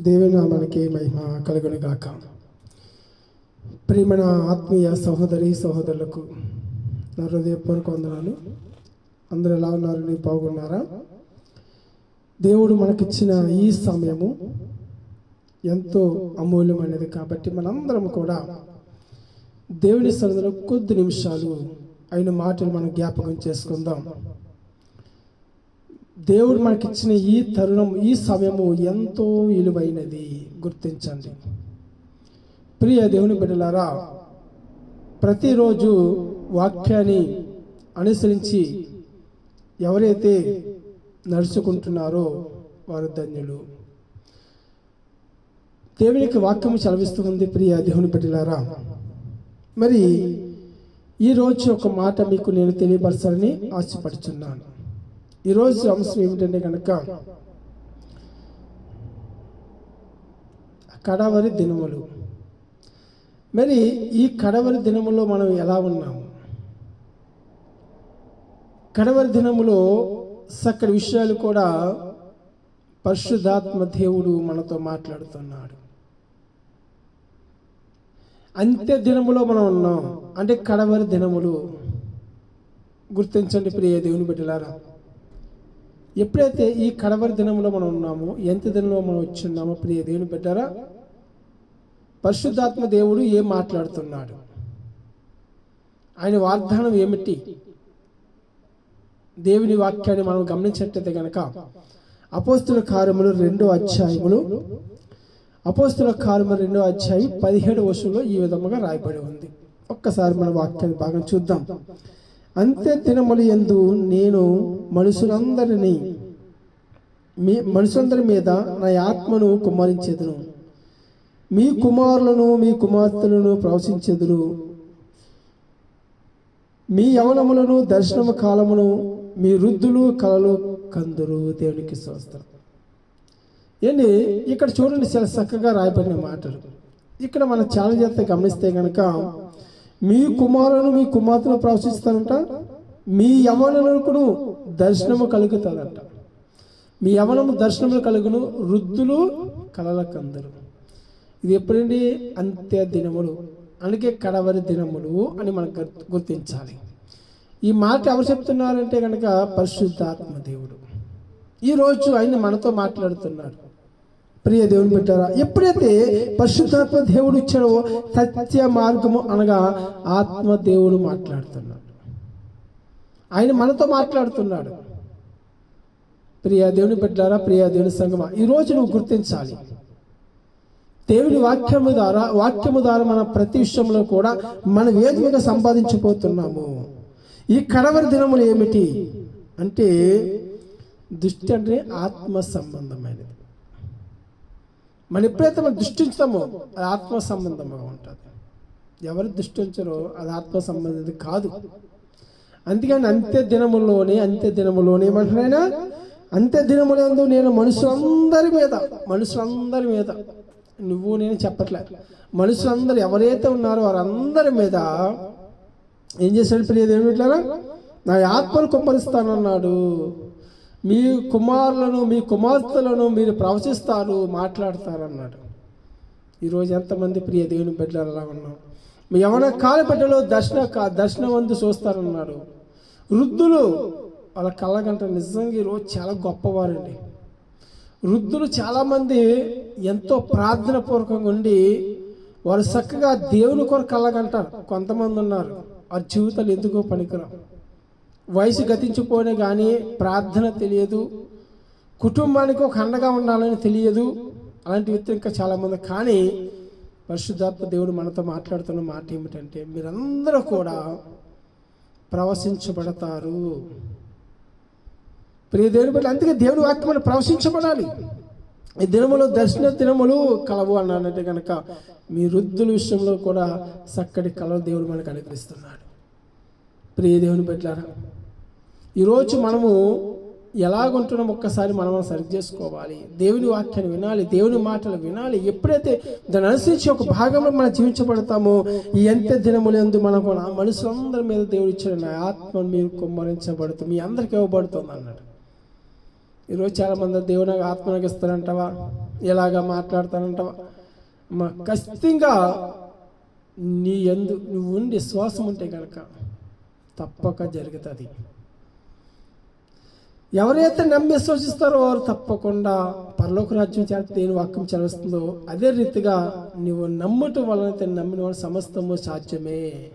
దేవనామానికి మహిమ కలుగును గాక ఆత్మీయ సహోదరి సహోదరులకు నా హృదయపూర్వక వందనాలు. అందరూ ఎలా ఉన్నారు? నీ బాగున్నారా? దేవుడు మనకిచ్చిన ఈ సమయము ఎంతో అమూల్యమైనది కాబట్టి మనందరం కూడా దేవుని సన్నిధిలో కొద్ది నిమిషాలు అయిన మాటలు మనం జ్ఞాపకం చేసుకుందాం. దేవుడు మనకిచ్చిన ఈ తరుణం ఈ సమయము ఎంతో విలువైనది. గుర్తించండి. ప్రియ దేవుని బిడ్డలారా ప్రతిరోజు వాక్యాన్ని అనుసరించి ఎవరైతే నడుచుకుంటున్నారో వారు ధన్యులు. దేవునికి వాక్యము చలవిస్తూ ఉంది ప్రియ దేవుని బిడ్డలారా. మరి ఈరోజు ఒక మాట మీకు నేను తెలియపరచాలని ఆశపడుచున్నాను. ఈరోజు అంశం ఏమిటంటే కనుక కడవరి దినములు. మరి ఈ కడవరి దినములో మనం ఎలా ఉన్నాము కడవరి దినములో సక్కడి విషయాలు కూడా పరిశుద్ధాత్మ దేవుడు మనతో మాట్లాడుతున్నాడు. అంత్య దినములో మనం ఉన్నాం. అంటే కడవరి దినములు. గుర్తించండి ప్రియ దేవుని బిడ్డలారా. ఎప్పుడైతే ఈ కడవరి దినంలో మనం ఉన్నామో ఎంత దినంలో మనం వచ్చి ఉన్నామో ప్రియ దేవుని బిడ్డారా పరిశుద్ధాత్మ దేవుడు ఏం మాట్లాడుతున్నాడు? ఆయన వాగ్దానం ఏమిటి? దేవుని వాక్యాన్ని మనం గమనించినట్లయితే కనుక అపోస్తుల కార్యములు రెండో అధ్యాయములు అపోస్తుల కార్యములు రెండో అధ్యాయం పదిహేడు వర్షంలో ఈ విధముగా రాయబడి ఉంది. ఒక్కసారి మన వాక్యాన్ని బాగా చూద్దాం. అంత్య దినములు ఎందు నేను మనుషులందరినీ మీ మనుషులందరి మీద నా ఆత్మను కుమ్మరించేదను. మీ కుమారులను మీ కుమార్తెలను ప్రవశించెదురు మీ యవనములను దర్శనము కాలమును మీ వృద్ధులు కలలు కందురు దేవునికి స్వస్థం ఏంటి ఇక్కడ చూడండి చాలా చక్కగా రాయబడిన మాటలు. ఇక్కడ మన చాలా చేత గమనిస్తే కనుక మీ కుమారులను మీ కుమార్తెను ప్రవశిస్తారంట. మీ యవనులకు దర్శనము కలుగుతారంట. మీ యవనము దర్శనము కలుగును వృద్ధులు కలలకందరు. ఇది ఎప్పుడండి? అంత్య దినములు. అందుకే కడవరి దినములు అని మనం గుర్తించాలి. ఈ మాట ఎవరు చెప్తున్నారంటే కనుక పరిశుద్ధాత్మ దేవుడు. ఈరోజు ఆయన మనతో మాట్లాడుతున్నాడు. ప్రియ దేవుని పెట్టారా ఎప్పుడైతే పరిశుద్ధాత్మ దేవుడు ఇచ్చాడో సత్య మార్గము అనగా ఆత్మ దేవుడు మాట్లాడుతున్నాడు. ఆయన మనతో మాట్లాడుతున్నాడు. ప్రియ దేవుని పెట్టారా ప్రియ దేవుని సంగమా ఈరోజు నువ్వు గుర్తించాలి. దేవుని వాక్యము ద్వారా వాక్యము ద్వారా మన ప్రతి విషయంలో కూడా మనం ఏ సంపాదించిపోతున్నాము. ఈ కడవరి దినములు ఏమిటి? అంటే దృష్టి అంటే ఆత్మ సంబంధమైనది. మనం ఎప్పుడైతే మనం దృష్టించుతామో అది ఆత్మ సంబంధంగా ఉంటుంది. ఎవరు దృష్టించరో అది ఆత్మ సంబంధించి కాదు. అందుకని అంత్య దినములోనే అంత్య దినములోనే ఏమంటున్నాయినా అంత్య దినములందు నేను మనుషులందరి మీద మనుషులందరి మీద నువ్వు నేను చెప్పట్లే. మనుషులందరూ ఎవరైతే ఉన్నారో వారందరి మీద ఏం చేశాడు ప్రియదేవుట్లారా నా ఆత్మను కుమ్మరిస్తానన్నాడు మీ కుమారులను మీ కుమార్తెలను మీరు ప్రవచిస్తారు మాట్లాడతారు అన్నాడు ఈరోజు ఎంతమంది ప్రియ దేవుని బిడ్డలు అలా ఉన్నాం. మీ యవన కాల బిడ్డలు దర్శన కా- దర్శనం అందు చూస్తారన్నాడు. వృద్ధులు వాళ్ళ కళ్ళగంట నిజంగా ఈరోజు చాలా గొప్పవారండి. వృద్ధులు చాలామంది ఎంతో ప్రార్థన పూర్వకంగా ఉండి వారు చక్కగా దేవుని కొరకు కళ్ళగంటారు కొంతమంది ఉన్నారు. వారి జీవితాలు ఎందుకో పనికిరావు. వయసు గతించిపోయినా కానీ ప్రార్థన తెలియదు. కుటుంబానికి ఒక అండగా ఉండాలని తెలియదు. అలాంటి వ్యక్తులు ఇంకా చాలామంది. కానీ పరిశుద్ధాత్మ దేవుడు మనతో మాట్లాడుతున్న మాట ఏమిటంటే మీరందరూ కూడా ప్రవశించబడతారు. ప్రియ దేవుని బట్టి అందుకే దేవుని వాక్యములు ప్రవశించబడాలి. ఈ దినములు దర్శన దినములు కలవు అన్నానంటే కనుక మీ వృద్ధుల విషయంలో కూడా చక్కటి కలవ దేవుడు మనకు అనుగ్రహిస్తున్నాడు. ప్రియ దేవుని పెట్టారా ఈరోజు మనము ఎలాగుంటున్నాం ఒక్కసారి మనం సరి చేసుకోవాలి. దేవుని వాక్యాన్ని వినాలి దేవుని మాటలు వినాలి. ఎప్పుడైతే దాన్ని అనుసరించి ఒక భాగంలో మనం జీవించబడతామో ఈ ఎంత దినములందు మనకు మనుషులందరి మీద దేవుడు ఇచ్చిన నా ఆత్మ మీరు కుమ్మరించబడుతుంది మీ అందరికి ఇవ్వబడుతుంది అన్నాడు. ఈరోజు చాలా మంది దేవుని ఆత్మనకి నాకు ఎలాగా మాట్లాడతానంటావా మా ఖచ్చితంగా నీ ఎందు నువ్వు ఉండి శ్వాసం ఉంటే కనుక తప్పక జరుగుతుంది. ఎవరైతే నమ్మి విశ్వసిస్తారో వారు తప్పకుండా పరలోక రాజ్యం చేత దేని వాక్యం చదివిస్తుందో అదే రీతిగా నువ్వు నమ్మటం వలన నమ్మిన వాళ్ళు సమస్తము సాధ్యమే.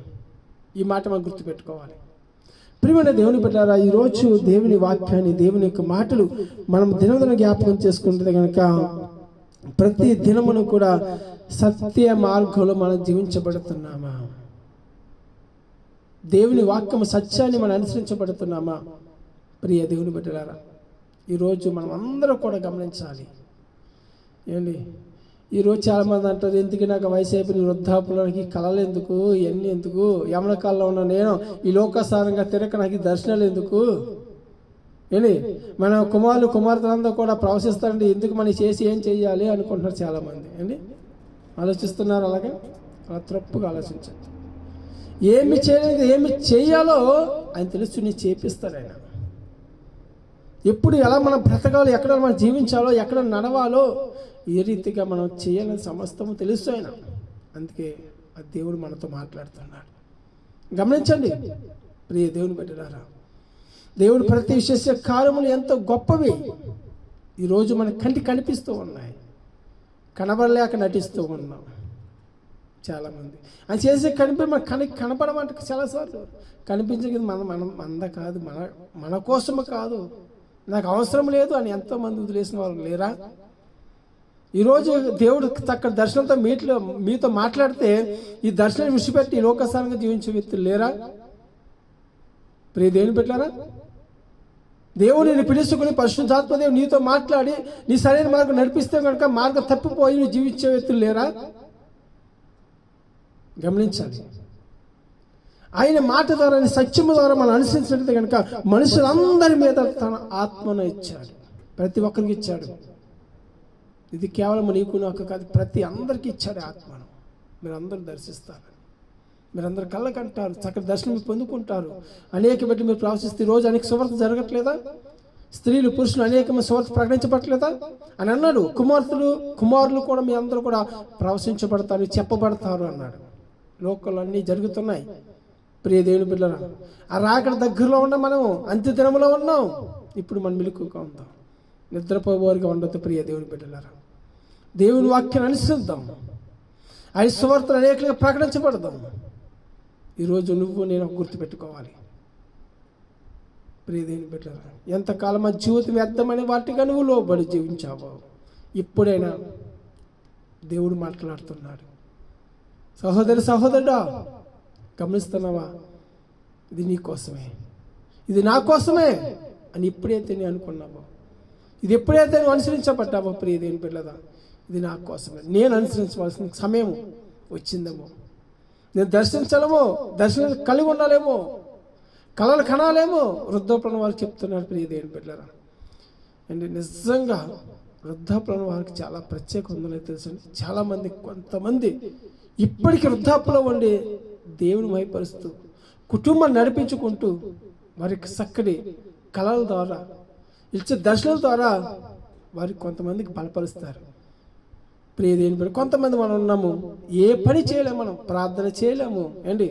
ఈ మాట మనం గుర్తుపెట్టుకోవాలి. ప్రియమైన దేవుని పెట్టారా ఈరోజు దేవుని వాక్యాన్ని దేవుని యొక్క మాటలు మనం దినదిన జ్ఞాపకం చేసుకుంటే కనుక ప్రతి దినమును కూడా సత్య మార్గంలో మనం జీవించబడుతున్నామా? దేవుని వాక్యం సత్యాన్ని మనం అనుసరించబడుతున్నామా? ప్రియ దేవుని బిడ్డలారా ఈరోజు మనం అందరం కూడా గమనించాలి. ఏంటి ఈరోజు చాలామంది అంటారు ఎందుకు నాకు వయసు అయిపోయిన వృద్ధాపులకి కళలు ఎందుకు? ఇవన్నీ ఎందుకు? యమన కాలంలో ఉన్న నేను ఈ లోకస్థానంగా తిరగ నాకు దర్శనాలు ఎందుకు? ఏంటి మన కుమారులు కుమార్తెలందరూ కూడా ప్రవశిస్తారండి ఎందుకు మనం చేసి ఏం చేయాలి అనుకుంటున్నారు చాలామంది. ఏంటి ఆలోచిస్తున్నారు అలాగే? అలా తప్పుగా ఆలోచించండి ఏమి చేయలేదు ఏమి చేయాలో ఆయన తెలుసు నేను చేపిస్తాడు ఆయన. ఎప్పుడు ఎలా మనం బ్రతకాలో ఎక్కడ మనం జీవించాలో ఎక్కడ నడవాలో ఏ రీతిగా మనం చేయాలని సమస్తము తెలుసు ఆయన అందుకే ఆ దేవుడు మనతో మాట్లాడుతున్నాడు. గమనించండి ప్రియ దేవుని పెట్టినారా దేవుడు ప్రతి విశేష కార్యములు ఎంతో గొప్పవి. ఈరోజు మన కంటి కనిపిస్తూ ఉన్నాయి. కనబడలేక నటిస్తూ ఉన్నాం. చాలామంది. ఆయన చేసే కనిపి మన కని కనపడమంటే చాలాసార్లు. కనిపించేది మన మన మంద కాదు మన మన కోసము కాదు. నాకు అవసరం లేదు అని ఎంతోమంది వదిలేసిన వాళ్ళు లేరా? ఈరోజు దేవుడు తక్కడ దర్శనంతో మీట్లో మీతో మాట్లాడితే ఈ దర్శనం విడిచిపెట్టి ఈ లోకసారంగా జీవించే వ్యక్తులు లేరా? ప్రియ దేవుని పెట్టారా దేవుడు నేను పిలుచుకుని పరిశుద్ధాత్మదేవుడు నీతో మాట్లాడి నీ సరైన మార్గం నడిపిస్తే కనుక మార్గం తప్పిపోయి నువ్వు జీవించే వ్యక్తులు లేరా? గమనించాలి. ఆయన మాట ద్వారా సత్యము ద్వారా మనం అనుసరించినట్లయితే కనుక మనుషులందరి మీద తన ఆత్మను ఇచ్చాడు. ప్రతి ఒక్కరికి ఇచ్చాడు. ఇది కేవలం నీకు నాకు కాదు ప్రతి అందరికీ ఇచ్చాడు ఆత్మను. మీరందరూ దర్శిస్తారు. మీరందరూ కళ్ళకంటారు చక్కటి దర్శనం పొందుకుంటారు. అనేక బట్టి మీరు ప్రవేశిస్తే రోజు అనేక సువార్త జరగట్లేదా? స్త్రీలు పురుషులు అనేకమైన సువార్త ప్రకటించబడట్లేదా అని అన్నాడు. కుమార్తెలు కుమారులు కూడా మీ అందరూ కూడా ప్రవశించబడతారు చెప్పబడతారు అన్నాడు. లోకల్ అన్నీ జరుగుతున్నాయి. ప్రియ దేవుని బిడ్డరా ఆ రాకడ దగ్గరలో ఉన్న మనం అంత్య దినంలో ఉన్నాం. ఇప్పుడు మనం మెలుకుగా ఉందాం. నిద్రపోవారిగా ఉండొద్దు ప్రియ దేవుని బిడ్డలారా. దేవుని వాక్యాన్ని అనుసరిద్దాం. ఆయన సువార్తలు అనేకలుగా ప్రకటించబడదాం. ఈరోజు నువ్వు నేను గుర్తుపెట్టుకోవాలి ప్రియదేని బిడ్డలారా ఎంతకాలం ఆ జీవితం వ్యర్థమని వాటిగా నువ్వు లోబడి జీవించావు ఇప్పుడైనా దేవుడు మాట్లాడుతున్నాడు. సహోదరి సహోదరుడా గమనిస్తున్నావా? ఇది నీ కోసమే. ఇది నా కోసమే అని ఎప్పుడైతే నేను అనుకున్నావో ఇది ఎప్పుడైతే నువ్వు అనుసరించబడ్డావో ప్రియ దేని పిల్లదా ఇది నా కోసమే. నేను అనుసరించవలసిన సమయం వచ్చిందేమో. నేను దర్శించలేమో దర్శనం కలిగి ఉండాలేమో కళలు కనాలేమో వృద్ధాప్యం వారు చెప్తున్నారు ప్రియ దేని పిల్లరా అండ్ నిజంగా వృద్ధాప్యం వారికి చాలా ప్రత్యేక ఉందని తెలుసండి చాలామంది కొంతమంది ఇప్పటికీ వృద్ధాప్యలో ఉండి దేవుని మైపరుస్తూ కుటుంబం నడిపించుకుంటూ వారికి చక్కటి కళల ద్వారా ఇచ్చే దర్శనాల ద్వారా వారికి కొంతమందికి బలపరుస్తారు. ప్రియదేని పని కొంతమంది మనం ఉన్నాము ఏ పని చేయలేము మనం ప్రార్థన చేయలేము ఏంటి?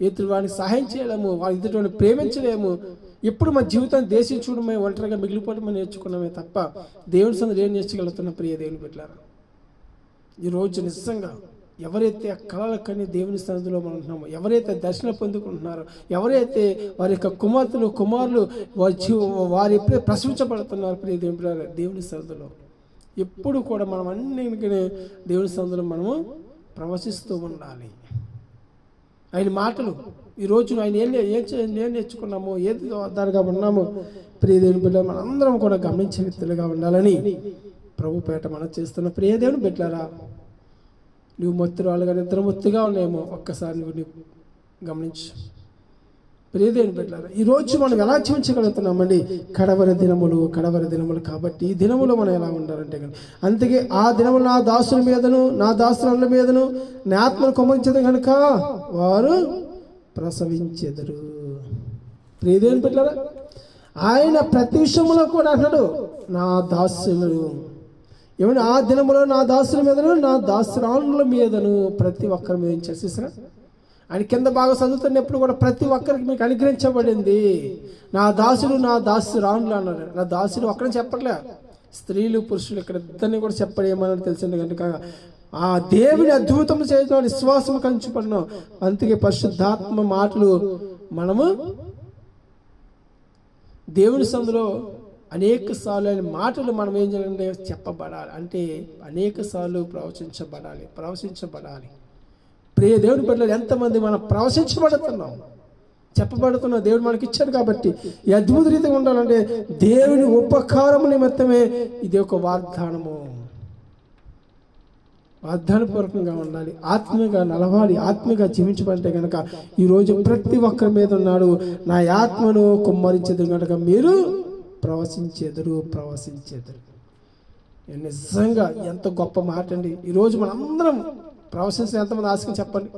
ఇతరు వారిని సహాయం చేయలేము వాళ్ళ ఇతరుని ప్రేమించలేము. ఎప్పుడు మన జీవితాన్ని దేశించడమే ఒంటరిగా మిగిలిపోవడం నేర్చుకున్నామే తప్ప దేవుని సందులో ఏం నేర్చుకెళ్తున్న ప్రియ దేవుని బిడ్డలారా? ఈరోజు నిజంగా ఎవరైతే ఆ కళల కని దేవుని సన్నిధిలో మనం ఉంటున్నామో ఎవరైతే దర్శనం పొందుకుంటున్నారో ఎవరైతే వారి యొక్క కుమార్తెలు కుమారులు వారి జీవ వారు ఎప్పుడే ప్రశంసపడుతున్నారు ప్రియ దేవుని దేవుని సన్నిధిలో. ఎప్పుడు కూడా మనం అన్ని దేవుని సన్నిధిలో మనము ప్రవశిస్తూ ఉండాలి. ఆయన మాటలు ఈరోజు ఆయన ఏం ఏం చే- ఏం నేర్చుకున్నామో ఏది దానిగా ఉన్నామో ప్రియదేవుని బిడ్డ మనందరం కూడా గమనించే వ్యక్తులుగా ఉండాలని ప్రభు పేట మనం చేస్తున్న ప్రియదేవుని బిడ్డలారా నువ్వు మొత్తురాలుగా నిద్ర మొత్తుగా ఉన్నాయేమో ఒక్కసారి నువ్వు నువ్వు గమనించు. ప్రియదేని పెట్టారు ఈరోజు మనం ఎలా జీవించగలుగుతున్నామండి? కడవర దినములు కడవరి దినములు కాబట్టి ఈ దినములో మనం ఎలా ఉండాలంటే కానీ అందుకే ఆ దినములు నా దాసుల మీదను నా దాసుల మీదను నా ఆత్మను కొమ్మించదు కనుక వారు ప్రసవించెదరు. ప్రియదేని పెట్టారా ఆయన ప్రతి విషయంలో కూడా అన్నాడు నా దాసులు. ఏమైనా ఆ దినములో నా దాసుల మీదను నా దాసురాణుల మీదను ప్రతి ఒక్కరి మీద చేసేసిన? ఆయన కింద బాగా చదువుతున్నప్పుడు కూడా ప్రతి ఒక్కరికి మీకు అనుగ్రహించబడింది. నా దాసుడు నా దాసురాణులు అన్నారు. నా దాసుడు ఒక్కరిని చెప్పట్లే. స్త్రీలు పురుషులు ఇక్కడ ఇద్దరిని కూడా చెప్పడం ఏమన్నా తెలిసింది కనుక. ఆ దేవుని అద్భుతం చేయడం విశ్వాసం కంచుపడినాం అందుకే పరిశుద్ధాత్మ మాటలు మనము దేవుని సందులో అనేక సార్లు అనే మాటలు మనం ఏం చేయాలంటే చెప్పబడాలి. అంటే అనేక సార్లు ప్రవచించబడాలి ప్రవచించబడాలి. ప్రియ దేవుని బిడ్డలు ఎంతమంది మనం ప్రవచించబడుతున్నాం? చెప్పబడుతున్న దేవుడు మనకి ఇచ్చాడు కాబట్టి ఈ అద్భుత రీతిగా ఉండాలంటే దేవుని ఉపకారం నిమిత్తమే ఇది ఒక వాగ్దానము. వాగ్దానపూర్వకంగా ఉండాలి ఆత్మీయంగా నలవాలి ఆత్మీయంగా జీవించబడితే కనుక ఈరోజు ప్రతి ఒక్కరి మీద ఉన్నాడు. నా ఆత్మను కుమ్మరించేది కనుక మీరు ప్రవశించెదరు ప్రవశించెదరు. నిజంగా ఎంత గొప్ప మాట అండి. ఈరోజు మనందరం ప్రవశించిన ఎంతమంది ఆశకం చెప్పండి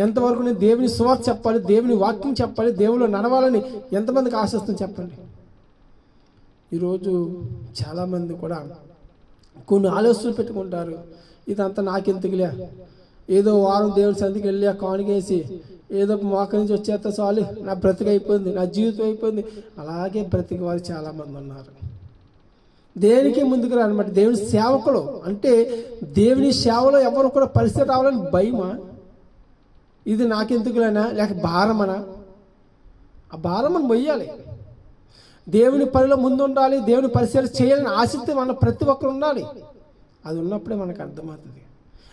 ఎంతవరకు నేను దేవుని సువార్త చెప్పాలి దేవుని వాక్యం చెప్పాలి దేవుళ్ళు నడవాలని ఎంతమందికి ఆశిస్తుంది చెప్పండి. ఈరోజు చాలామంది కూడా కొన్ని ఆలోచనలు పెట్టుకుంటారు. ఇదంతా నాకెందుకులే? ఏదో వారం దేవుడి సందికి వెళ్ళి ఆ కానుకేసి ఏదో మోక నుంచి వచ్చేస్తే చాలు. నా బ్రతికి అయిపోయింది నా జీవితం అయిపోయింది. అలాగే బ్రతికి వారు చాలామంది ఉన్నారు. దేనికి ముందుకు రానమాట? దేవుని సేవకులు. అంటే దేవుని సేవలో ఎవరు కూడా పరిస్థితి రావాలని భయమా? ఇది నాకెందుకులేనా? లేక భారమనా? ఆ భారం మనం మొయ్యాలి. దేవుని పనిలో ముందు ఉండాలి దేవుని పరిశీలన చేయాలని ఆసక్తి మన ప్రతి ఒక్కరు ఉండాలి. అది ఉన్నప్పుడే మనకు అర్థమవుతుంది.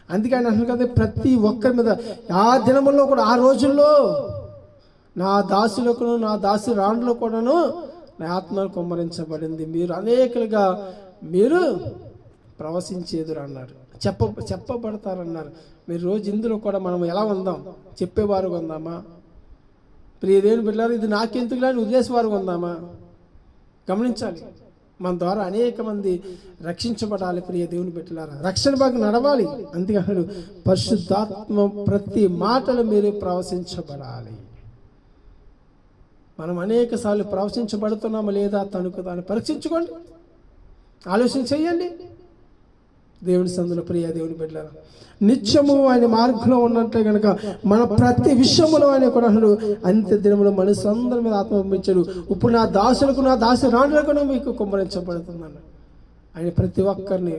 అందుకే ఆయన అంటున్నారు కదా ప్రతి ఒక్కరి మీద ఆ దినముల్లో కూడా ఆ రోజుల్లో నా దాసులకు నా దాసు రాండ్లో కూడాను నా ఆత్మ కుమ్మరించబడింది. మీరు అనేకులుగా మీరు ప్రవశించేదురు అన్నారు. చెప్ప చెప్పబడతారన్నారు. మీరు రోజు ఇందులో కూడా మనం ఎలా ఉందాం? చెప్పేవారు ఉందామా? ప్రియదేవుని బిడ్డారు ఇది నాకెందుకు లేని వదిలేసేవారు ఉందామా? గమనించాలి. మన ద్వారా అనేక మంది రక్షించబడాలి ప్రియ దేవుని బిడ్డలారా. రక్షణ భాగం నడవాలి. అంతేకాదు పరిశుద్ధాత్మ ప్రతి మాటలు మీరు ప్రవశించబడాలి. మనం అనేక సార్లు ప్రవశించబడుతున్నాము లేదా తనుకు దాన్ని పరీక్షించుకోండి. ఆలోచన చేయండి. దేవుని సందులో ప్రియ దేవుని బిడ్డలారా నిత్యము ఆయన మార్గంలో ఉన్నట్లే కనుక మన ప్రతి విషయంలో ఆయన కూడా అన్నాడు అంత్య దినములో మనసు అందరి మీద ఆత్మ పంపించాడు ఇప్పుడు నా దాసులకు నా దాసు రాణులకు మీకు కుమ్మరించబడుతుందన్న ఆయన ప్రతి ఒక్కరిని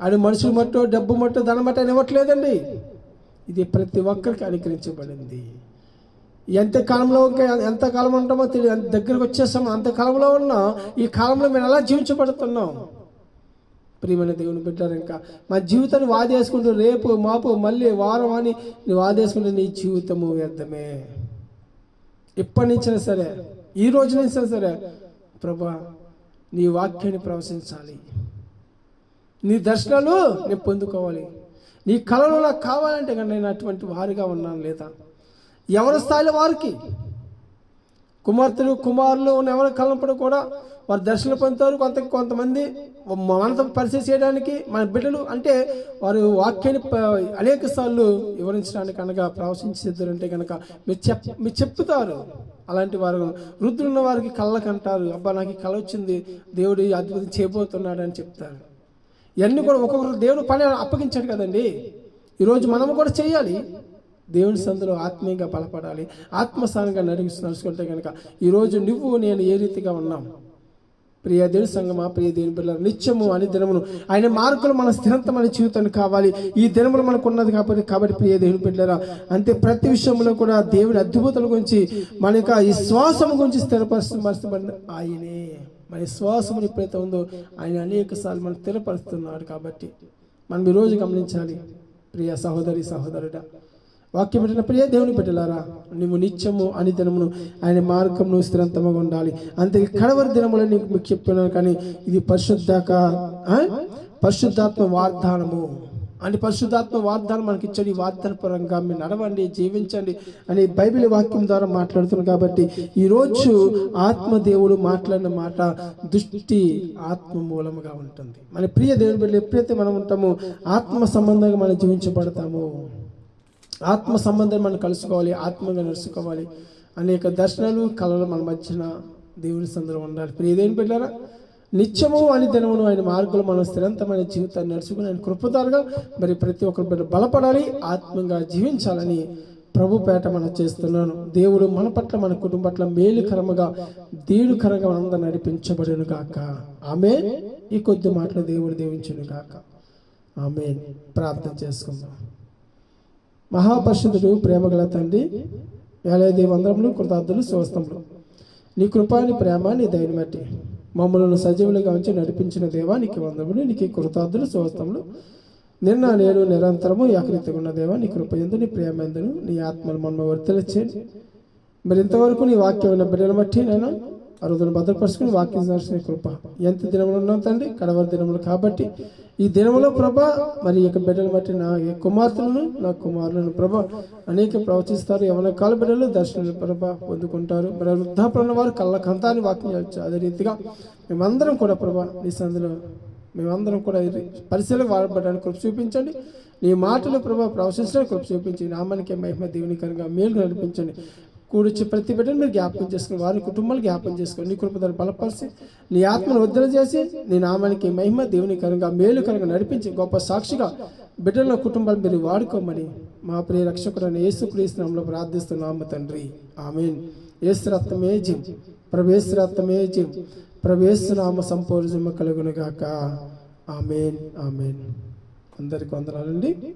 ఆయన మనుషులు మట్టో డబ్బు మట్టో ధనం మట్టో ఆయన ఇవ్వట్లేదండి. ఇది ప్రతి ఒక్కరికి అనుకరించబడింది ఎంత కాలంలో ఇంకా ఎంత కాలం ఉంటామో తెలియదు. దగ్గరకు వచ్చేస్తాం అంత కాలంలో ఉన్నా ఈ కాలంలో మేము ఎలా జీవించబడుతున్నాం? ప్రియమైన దేవుని బిడ్డారు ఇంకా మా జీవితాన్ని వాదేసుకుంటూ రేపు మాపు మళ్ళీ వారం అని నువ్వు వాదేసుకుంటే నీ జీవితము వ్యర్థమే. ఎప్పటి నుంచైనా సరే ఈ రోజు నుంచైనా సరే ప్రభా నీ వాక్యాన్ని ప్రవశించాలి. నీ దర్శనాలు నేను పొందుకోవాలి. నీ కళలు నాకు కావాలంటే కానీ నేను అటువంటి వారిగా ఉన్నాను లేదా? ఎవరి స్థాయిలో వారికి? కుమార్తెలు కుమారులు ఉన్న ఎవరి కలనప్పుడు కూడా వారు దర్శనం పొందుతారు. కొంత కొంతమంది మనతో పరిచయం చేయడానికి మన బిడ్డలు అంటే వారు వాక్యాన్ని అనేక సార్లు వివరించడానికి అనగా ప్రవశించేద్దరంటే కనుక మీరు చెప్ మీరు చెప్తారు. అలాంటి వారు వృద్ధులున్న వారికి కళ్ళకు అంటారు అబ్బా నాకు కళ వచ్చింది. దేవుడు అద్భుతం చేయబోతున్నాడు అని చెప్తారు. ఇవన్నీ కూడా ఒక్కొక్కరు దేవుడు పని అప్పగించాడు కదండి. ఈరోజు మనము కూడా చేయాలి. దేవుని సందులో ఆత్మీయంగా బలపడాలి. ఆత్మస్థానంగా నడిపిస్తూ నడుచుకుంటే కనుక ఈరోజు నువ్వు నేను ఏ రీతిగా ఉన్నాం? ప్రియ దేవుని సంగమా ప్రియ దేవుని పిల్లలు నిత్యము అని దినమును. ఆయన మార్కులు మన స్థిరంతమైన జీవితాన్ని కావాలి. ఈ దినములు మనకు ఉన్నది కాబట్టి కాబట్టి ప్రియ దేవుని పిల్లరా అంతే ప్రతి విషయంలో కూడా దేవుని అద్భుతాల గురించి మన యొక్క ఈ శ్వాసము గురించి స్థిరపరచబడిన ఆయనే. మన శ్వాసము ఎప్పుడైతే ఉందో ఆయన అనేక సార్లు మనం స్థిరపరుస్తున్నాడు కాబట్టి మనం ఈరోజు గమనించాలి. ప్రియ సహోదరి సహోదరుడా వాక్యం పెట్టిన ప్రియ దేవుని పెట్టలారా నువ్వు నిత్యము అని దినమును ఆయన మార్గంలో స్థిరంతముగా ఉండాలి. అంతే కడవరి దినములు నీకు మీకు చెప్పినాను కానీ ఇది పరిశుద్ధాక పరిశుద్ధాత్మ వాగ్దానము. అంటే పరిశుద్ధాత్మ వాగ్దానం మనకి ఇచ్చాడు. ఈ వాగ్దాన పరంగా మీరు నడవండి జీవించండి అని బైబిల్ వాక్యం ద్వారా మాట్లాడుతున్నాం కాబట్టి ఈరోజు ఆత్మదేవుడు మాట్లాడిన మాట దృష్టి ఆత్మ మూలముగా ఉంటుంది. మన ప్రియ దేవుని బిడ్డలు ఎప్పుడైతే మనం ఉంటామో ఆత్మ సంబంధంగా మనం జీవించబడతామో ఆత్మ సంబంధం మనం కలుసుకోవాలి ఆత్మగా నడుచుకోవాలి. అనేక దర్శనాలు కళలు మన మధ్యన దేవుని సందర్భం ఉండాలి. ఇప్పుడు ఏదేం పెట్టారా నిత్యము అని దినమును ఆయన మార్గంలో మనం స్థిరంతమైన జీవితాన్ని నడుచుకుని ఆయన కృపదారుగా మరి ప్రతి ఒక్కరి బలపడాలి ఆత్మంగా జీవించాలని ప్రభు పేట మనం చేస్తున్నాను. దేవుడు మన పట్ల మన కుటుంబం పట్ల మేలుకరముగా దీడుకరంగా మనందరూ నడిపించబడును గాక. ఆమె ఈ కొద్ది మాటలు దేవుడు దీవించును గాక. ఆమె ప్రార్థన చేసుకుందాం. మహాపరిషుద్ధుడు ప్రేమగల తండ్రి వేలాది వందరములు కృతార్థులు స్వస్థములు. నీ కృపా నీ ప్రేమ నీ దయని బట్టి మమ్మల్ని సజీవులుగా ఉంచి నడిపించిన దేవా నీకు వందములు నీకు కృతార్థులు స్వస్థములు. నిన్న నేను నిరంతరము ఏకరీతిగా ఉన్న దేవా నీ కృప ఎందు నీ ప్రేమ ఎందును నీ ఆత్మను మనం వర్తలిచ్చేయండి మరి ఇంతవరకు నీ వాక్యం ఉన్న బిడ్డను బట్టి నేను అరుదును భద్రపరుచుకుని వాక్యం దర్శన కృప. ఎంత దినములు ఉన్నాం తండ్రి? కడవరి దినములు కాబట్టి. ఈ దినములో ప్రభ మరి యొక్క బిడ్డలు బట్టి నా కుమార్తెలను నా కుమారులను ప్రభ అనేక ప్రవచిస్తారు. ఎవరి కాల బిడ్డలు దర్శన ప్రభ పొందుకుంటారు. మరి వృద్ధాపడిన వారు కళ్ళ కంతాన్ని వాక్యం చేయవచ్చు అదే రీతిగా మేమందరం కూడా ప్రభ నీ సందులో మేమందరం కూడా ఇది పరిశీలన వాడబడడానికి కృప చూపించండి. నీ మాటలు ప్రభావ ప్రవశించడానికి కృప చూపించి నామానికి మహిమ దేవునికరంగా మేలు నడిపించండి. కూడిచి ప్రతి బిడ్డను మీరు జ్ఞాపకం చేసుకుని వారి కుటుంబాలు జ్ఞాపకం చేసుకుని నీ కృపదను బలపరిచి నీ ఆత్మను వద్దన చేసి నీ నామానికి మహిమ దేవుని కనుక మేలు కనుక నడిపించి గొప్ప సాక్షిగా బిడ్డల కుటుంబాలు మీరు వాడుకోమని మా ప్రియ రక్షకుడైన యేసుక్రీస్తునామంలో ప్రార్థిస్తున్నాము తండ్రి. ఆమెన్. యేసు జిం ప్రవేశరత్నమే ప్రవేశ ప్రవేశనామ సంపూర్ణమ కలుగునుగాక. ఆమెన్. ఆమెన్. అందరికి వందనాలండి.